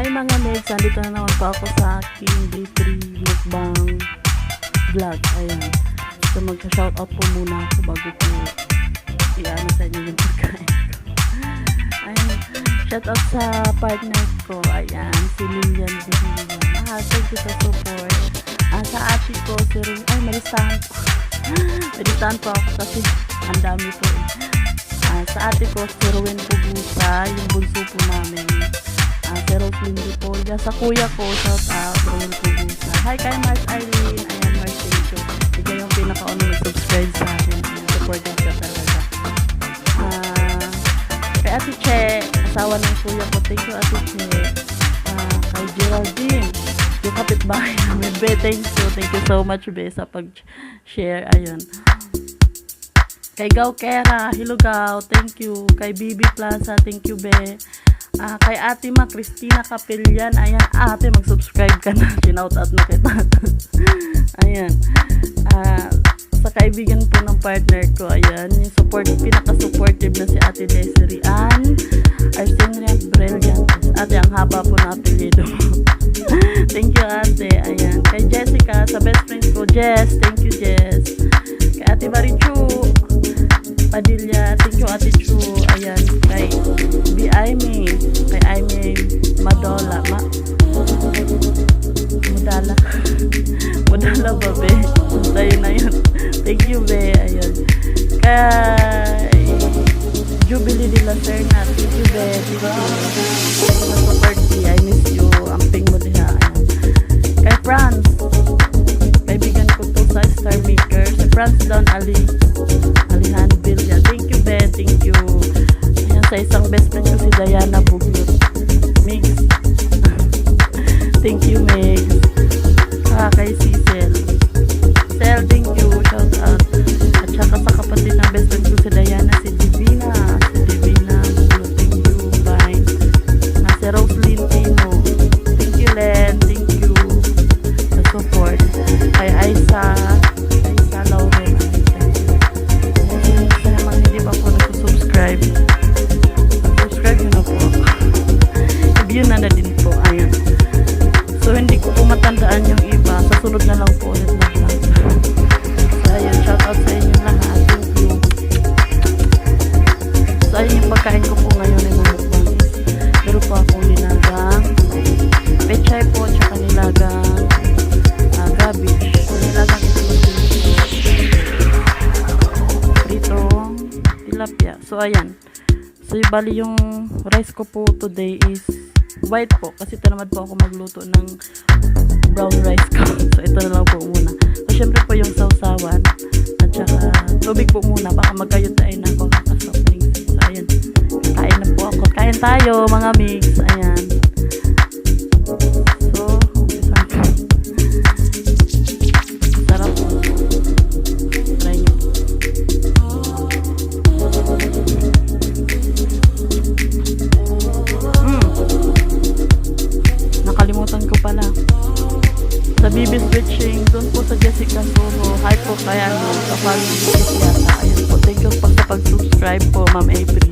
Hi mga mates, nandito na naman po ako sa aking day 3 mukbang vlog. Ayan. So magsa-shoutout po muna ako bago po i-ano sa inyo yung pagkain ko. Ayan. Shoutout sa partner ko. Ayan. Si Lilian Lilian. Ah, thank you sa support. Ah, sa ate ko, si Rin. Ay, may listahan po. may listahan po ako kasi ang dami po eh. Ah, sa ate ko, si Ruin Pugusa, yung bunso po namin. Ah, si Roslyn Ripolla. Sa kuya ko, shout out, Ruin Pugusa. Hi kay Mars Eileen. Ayan, Mars, thank you. Ikaw yung pinaka-ono nag-subscribe sa akin. Ayan, supported ka talaga. Ah, kay Ate Che, asawa ng kuya ko. Thank you, Ate Che. Ah, kay Geraldine, yung kapitbahay namin. Be, thank you. Thank you so much, Be, sa pag-share. Ayun. Kay Gaw Kera, hello Gaw, thank you. Kay Bibi Plaza, thank you be. Ah, kay Ate Ma, Christina Capillan, ayan, ate, mag-subscribe ka na. Shinout out na kita. ayan. Ah, sa kaibigan po ng partner ko, ayan, yung support, pinaka-supportive na si Ate Desiree Ann, Arsenia Brilliantes. Ate, ang haba po na apelido. thank you, ate. Ayan. Kay Jessica, sa best friends ko, Jess, thank you, Jess. Jubilee de la Serna, thank you, be. You. Sa be. I miss you. Amping mo diha. Ayan. Kay Franz, kaibigan ko to sa Star Maker. Si Franz Don Ali. Alihan Villa. Thank you, Ben. Thank you. Ayan, sa isang best friend ko si Diana Buglot. Mix. thank you, Meg. Ah, kay Cecil. So, ayan. So, bali yung rice ko po today is white po. Kasi tinamad po ako magluto ng brown rice ko. So, ito na lang po muna. So, syempre po yung sausawan. At saka, tubig po muna. Baka magkayot tayo na ako. So, ayan. Kain na po ako. Kain tayo, mga mix. Ayan. BB Switching, doon po sa Jessica Soho. Hi po kaya ano, following yata. Ayun po. Thank you po sa pag-subscribe po, Ma'am April.